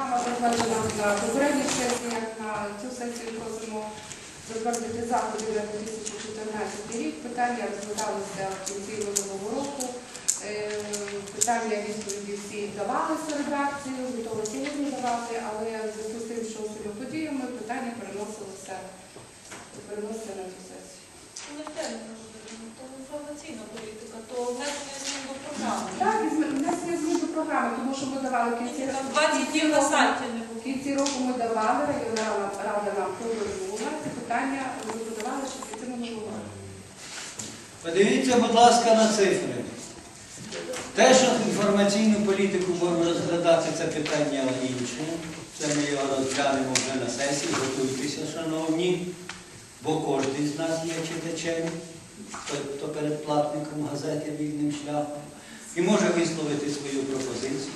Затверджена на попередніх сесіях. На цю сесію просимо затвердити заходи на 2014 рік. Питання розглядалися в кінці минулого року. Е, Питання відповіді всі давалися редакції, готові сьогодні давати, але зв'язку з тим, що усіма подіями, питання переносилося переносилося на цю сесію. Не термін розглядаємо, то інформаційна політика, то внесення змін до програми. Так, і зм- внесення змін до програми, тому що ми давали кінці Там 20 днів на сайті не В було. кінці року ми давали, районна рада нам повернула. Це питання ми подавали ще в кінці минулого року. Подивіться, будь ласка, на цифри. Те, що інформаційну політику будемо розглядати, це питання інше. Це ми його розглянемо вже на сесії. Готуйтеся, шановні, бо кожен з нас є читачем, хто, хто передплатником газети вільним шляхом, і може висловити свою пропозицію.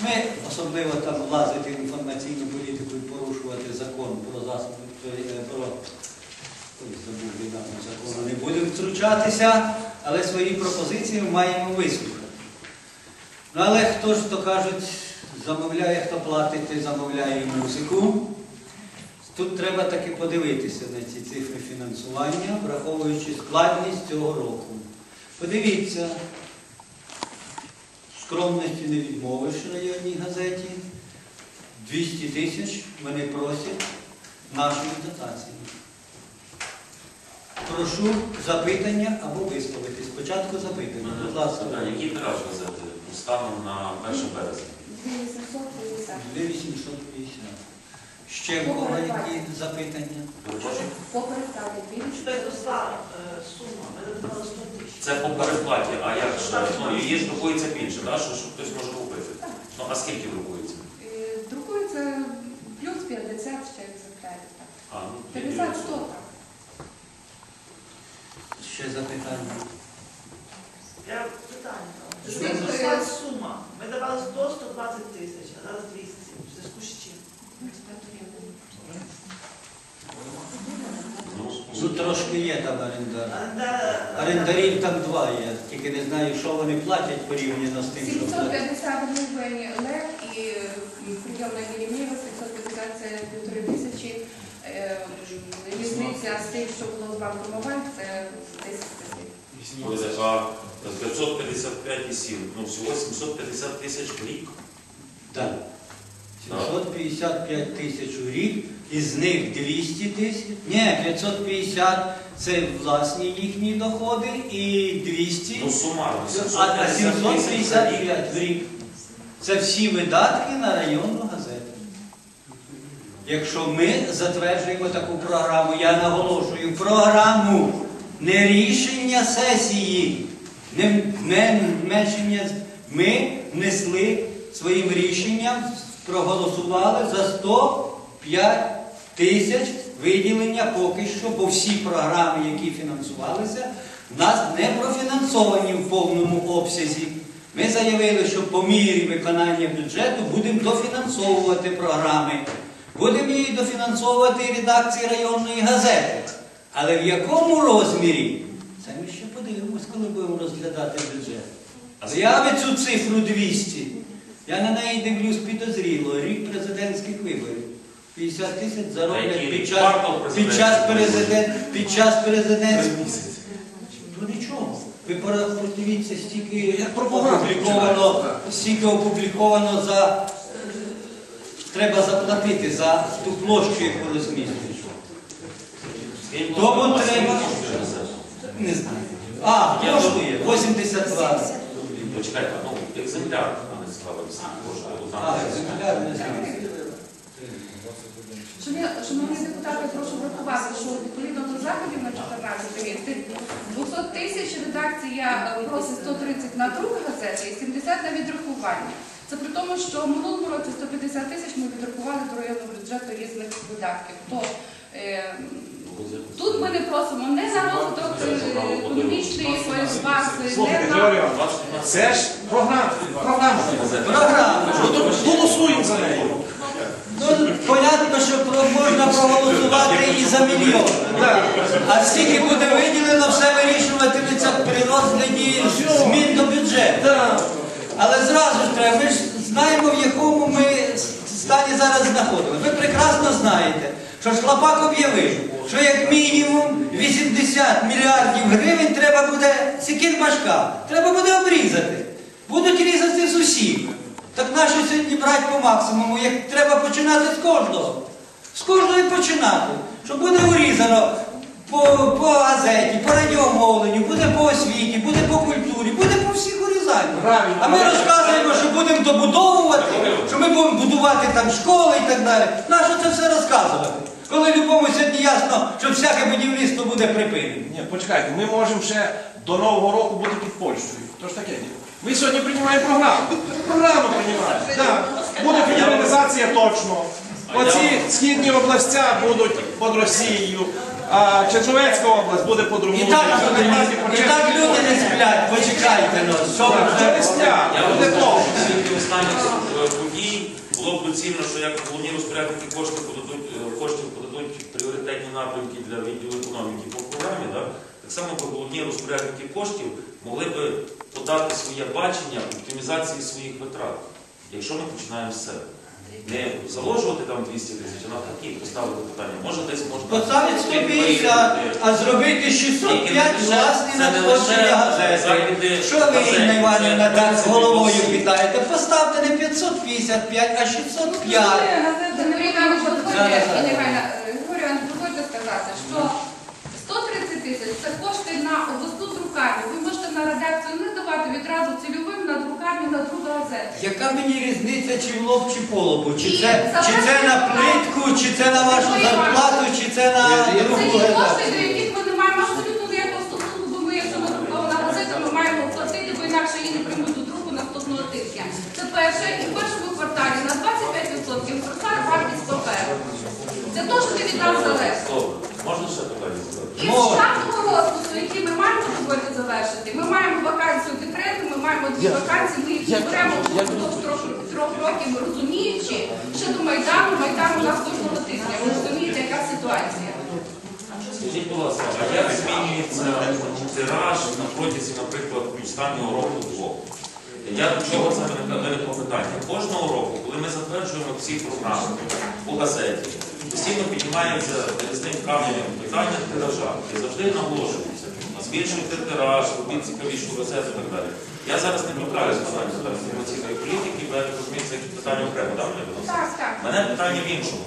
Ми особливо там влазити в інформаційну політику і порушувати закон про засоби е, про закону, не будемо втручатися, але свої пропозиції ми маємо вислухати. Ну, але хто ж, то кажуть, замовляє, хто платить, той замовляє музику. Тут треба таки подивитися на ці цифри фінансування, враховуючи складність цього року. Подивіться, скромності не відмовиш в районній газеті. 200 тисяч вони просять нашої дотації. Прошу запитання або висловити. Спочатку запитання. Будь ласка. Питання, Який тираж газети станом на 1 березня? 2850. 2850. Ще в кого які запитання? Перепрошую? Поперед так, 200. Це зросла е, сума, ми додавали 100 тисяч. Це по передплаті, а як ж? Ну, її ж друкується більше, да? що, що хтось може купити. Ну, а скільки друкується? Е, Друкується плюс 50 ще екземплярів. так. А, ну, 50 100 так. Ще запитання. Я питання. Скільки? Зросла сума. Ми давали 100-120 тисяч, а зараз 200. В зв'язку з чим? Ну, Тут трошки є там орендар. Оренда- Орендарів там два є, тільки не знаю, що вони платять порівняно з тим, що платять. 750 гривень лев і е, прийомна Єремєва, 750 це півтори тисячі. Е, Різниця з тим, що було з банком Оваль, це 10 тисяч. буде, а 555,7, ну всього 750 тисяч в рік. Так. 755 тисяч у рік, із них 200 тисяч. Ні, 550 це власні їхні доходи і 200. Ну, сумарно, А а 750 тисяч за рік. 755 в рік. Це всі видатки на районну газету. Якщо ми затверджуємо таку програму, я наголошую, програму, не рішення сесії, не не меншення. Ми внесли своїм рішенням, проголосували за 105 тисяч виділення поки що, бо всі програми, які фінансувалися, в нас не профінансовані в повному обсязі. Ми заявили, що по мірі виконання бюджету будемо дофінансовувати програми. Будемо її дофінансовувати редакції районної газети. Але в якому розмірі? Це ми ще подивимось, коли будемо розглядати бюджет. А Заяви цю цифру 200. Я на неї дивлюсь підозріло. Рік президентських виборів. 50 тисяч зароблять під час, під час, президент, під час президентських. місяці. Ну нічого. Ви подивіться, стільки Як опубліковано, стільки опубліковано за. Треба заплатити за ту площу, яку будь Тому треба-? Не знаю. А, коштує 82. Почекайте, ну, екземпляр, а не А, екземпляр не знаю. Шановні- депутати, прошу врахувати, що відповідно до заходів на 14 рік тих 200 тисяч редакція е, просить 130 на друг газети і 70 на відрахування. Це при тому, що в минулому році 150 тисяч ми відрахували до районного бюджету різних видатків. То е, тут ми не просимо не за розвиток е, економічної якоїсь бази, не на це ж програма. Програма. Програма. Голосуємо за неї. Ну, понятно, що можна проголосувати і за мільйон. А скільки буде виділено, все вирішуватиметься при розгляді змін до бюджету. Але зразу ж треба, ми ж знаємо, в якому ми стані зараз знаходимося. Ви прекрасно знаєте, що Шлапак об'явив, що як мінімум 80 мільярдів гривень треба буде сікір башка, треба буде обрізати. Будуть різати з усіх. Так нащо сьогодні брати по максимуму, як треба починати з кожного. З кожного і починати. Що буде урізано по, по газеті, по радіомовленню, буде по освіті, буде по культурі, буде по всіх урізаннях. А ми розказуємо, що будемо добудовувати, що ми будемо будувати там школи і так далі. Нащо це все розказувати? Коли любому сьогодні ясно, що всяке будівництво буде припинено. Ні, почекайте, ми можемо ще до Нового року бути під Польщею. То ж таке діло. Ми сьогодні приймаємо програму. Програму приймаємо. Так. Буде федералізація точно. Оці східні областя будуть під Росією, а Чернівецька область буде під І Румунією. так, і так люди не сплять, почекайте ну, що ви Вже не вже. сплять, Я буде скажу, світлі останніх е, подій було б доцільно, що як головні розпорядники коштів подадуть, е, коштів подадуть пріоритетні напрямки для відділу економіки по програмі, да? Так само б головні розпорядники коштів могли б подати своє бачення оптимізації своїх витрат, якщо ми починаємо з себе. Не заложувати там 200 тисяч, а навпаки поставити питання. Може десь можна Поставить 150, а зробити 605 власні надходження газети. Що ви, Інна Іванівна, так з головою питаєте? Поставте не 555, а 605. Григорій Іванович, дозвольте, Зараз, зараз. негайно, е, Григорій Іванович, дозвольте сказати, що 130 тисяч це кошти на друкарню. Ви можете на редакцію не давати відразу цільовим на друкарню, на другу газету. Яка мені різниця, чи в лоб, чи полобу? Чи І це, чи це на плитку, чи це на вашу зарплату, чи це на Це другу ті кошти, до редакцію? яких ми не маємо абсолютно ніякого стосунку, бо ми, якщо надрукована газета, ми маємо платити, бо інакше її не приймуть до друку наступного тижня. Це перше, і в першому кварталі на 25% зросла вартість паперу. Це теж не від нас залежить. Добре. Можна ще питання задати? І з штатного розпису, який ми маємо дозволити завершити, ми маємо вакансію декрету, ми маємо дві вакансії, ми їх беремо впродовж трьох, трьох років, розуміючи, що до Майдану, Майдан у нас кожного тижня. Ви розумієте, яка ситуація. Скажіть, будь ласка, а як змінюється тираж на протязі, наприклад, останнього року двох? Я до чого це виникло питання? Кожного року, коли ми затверджуємо всі програми у газеті, постійно піднімається різним каменем питання тиража. І завжди наголошується. Збільшуйте тираж, робіть цікавішу газету і так далі. Я зараз не торкаюся питання зараз інформаційної політики, бо я розумію, це якісь питання окремо, Іванович? Так, так. Мене питання в іншому.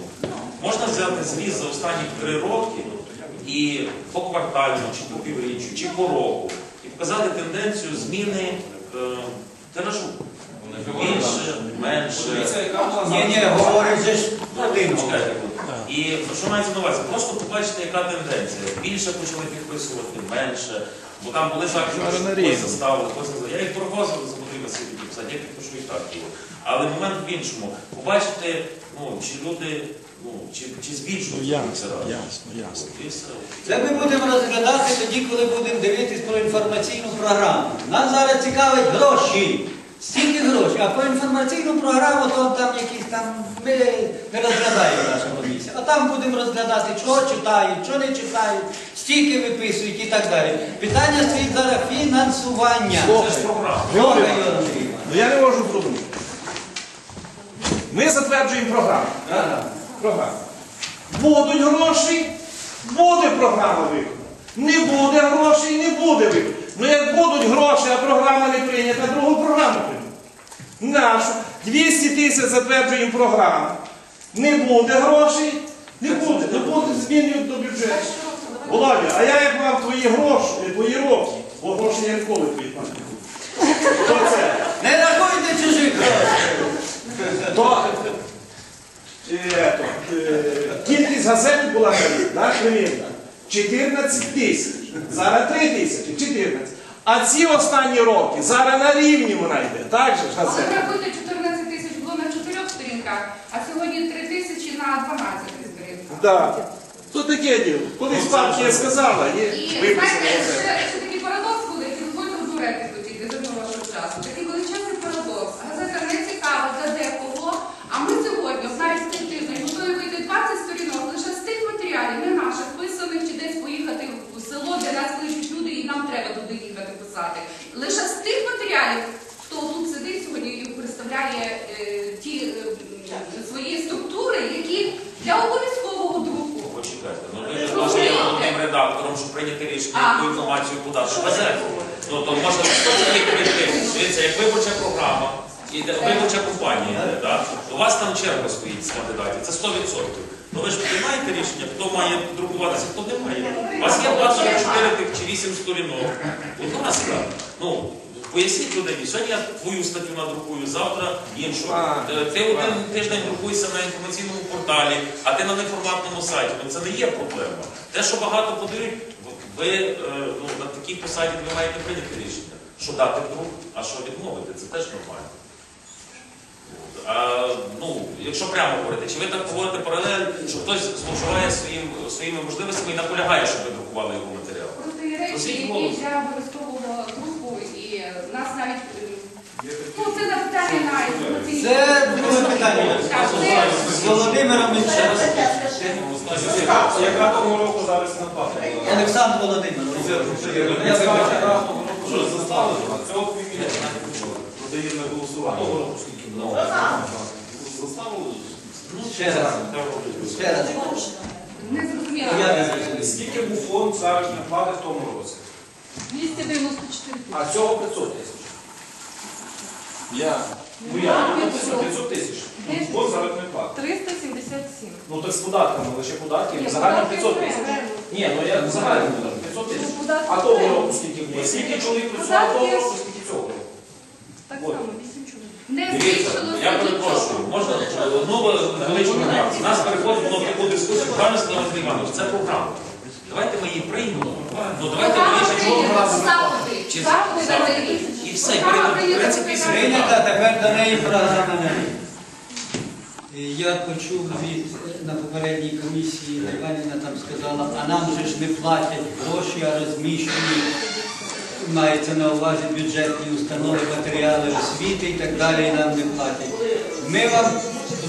Можна взяти зріз за останні три роки і поквартально, чи по півріччю, чи по року, і показати тенденцію зміни е, тиражу. Більше, менше. Ні, ні, говорить же ж один. Чекайте, І що мається на увазі? Просто побачити, яка тенденція. Більше почали підписувати, менше. Бо там були що хтось заставили, хтось не. Я їх провозив за потрібно собі підписати, я підпишу і так було. Але момент в іншому. Побачити, ну, чи люди, ну, чи, чи збільшують Ясно, ясно, ясно. Це ми будемо розглядати тоді, коли будемо дивитись про інформаційну програму. Нас зараз цікавить гроші. Стільки грошей. А про інформаційну програму, то там якісь там ми не розглядаємо наша комісія. А там будемо розглядати, що читають, що не читають, стільки виписують і так далі. Питання стоїть зараз фінансування. Це ж програма. Слухай, Ігор Андрійович. Ну я не можу зрозуміти. Ми затверджуємо програму. Ага. Програма. Будуть гроші, буде програма виконана. Не буде грошей, не буде виконана. Ну як будуть гроші, а програма не прийнята, другу програму приймемо. Нашу. 200 тисяч затверджуємо програму. Не буде грошей, не буде. Не буде змінюють до бюджету. Володя, а я як мав твої гроші, твої роки, бо гроші я ніколи твої це. Не рахуйте чужих грошей. То, е, е, кількість газет була на рік, примірно, 14 тисяч. Зараз 3 тисячі, 14. А ці останні роки зараз на рівні вона йде. Так же ж Але газети? 14 тисяч було на чотирьох сторінках, а сьогодні 3 тисячі на 12 сторінках. Так. Тут таке діло. Колись партія сказала, є І знаєте, газети. ще, ще такий парадокс були, який дозвольте одну репліку тільки за вашого часу. Такий величезний парадокс. Газета не цікава для декого, а ми сьогодні, от навіть цей тиждень, готові вийти 20 сторінок лише з тих матеріалів, не наших, писаних чи десь поїхати в село, де нас кличуть люди, і нам треба туди їхати писати. Лише з тих матеріалів, хто тут сидить сьогодні і представляє е, ті е, свої прийняти рішення, яку інформацію подати в газету. Ну, то можна це прийти. Дивіться, як виборча програма, і виборча компанія да? у вас там черга стоїть з кандидатів, це 100%. Ну ви ж приймаєте рішення, хто має друкуватися, хто не має. У вас є 24 тих чи 8 сторінок. Будь ласка, ну, поясніть людині, сьогодні я твою статтю надрукую, завтра іншу. Е, Ти один тиждень друкуєшся на інформаційному порталі, а ти на неформатному сайті. Ну це не є проблема. Те, що багато подають, ви е, ну, на такій посаді ви маєте прийняти рішення, що дати в друк, а що відмовити, це теж нормально. А, ну, якщо прямо говорити, чи ви так поводите паралель, що хтось зловживає своїм, своїми можливостями і наполягає, щоб ви друкували його матеріал? Просто є речі, які для обов'язкового друку, і нас навіть е, ну це запитання на інформаційній. Це друге питання. З Володимиром Мінчевим. Яка того року зараз наплата? Олександр Володимирович. Я заставили? Цього півмільйона продає на голосування. Того року скільки було? Заставили? Ще раз. Ще раз. Не зрозумів. Скільки був фонд заробітної плати в тому році? 294 А цього 500 тисяч. Я. Ну я, ну, 500 тисяч. Фонд заробітної плати. 377. Ну так з податками, лише податки, Ні, загально податки 500 тисяч. окремо. Ні, ну я загально кажу, 500 тисяч. Ну, податки А того окремо. року скільки було? Скільки чоловік працював того Податки- року, скільки цього року? Так само, 8 чоловік. Не Дивіться, збільшилося я нічого. перепрошую, можна одну величку ремарку. Нас переходимо на таку дискусію. Сказав Андрій Іванович, це програма. Давайте ми її приймемо. Ну давайте ми її чого Заходи. Чи- Заходи на І все, Програма перейдемо, в прийнята, тепер до неї програма рік. Я почув від на попередній комісії, Іванівна там сказала, а нам же ж не платять гроші, а розміщені. Мається на увазі бюджетні установи, матеріали освіти і так далі, і нам не платять. Ми вам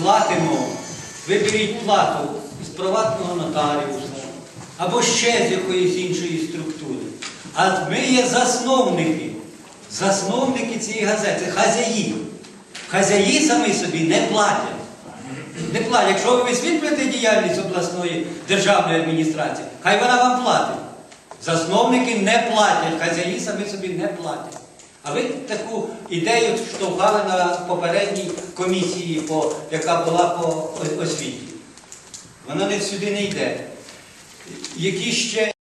платимо, ви беріть плату з приватного нотаріуса або ще з якоїсь іншої структури. А ми є засновники. Засновники цієї газети, хазяї. Хазяї самі собі не платять. Не платять. Якщо ви висвітлюєте діяльність обласної державної адміністрації, хай вона вам платить. Засновники не платять, хазяї самі собі не платять. А ви таку ідею штовхали на попередній комісії, по, яка була по освіті. Вона не сюди не йде. Які ще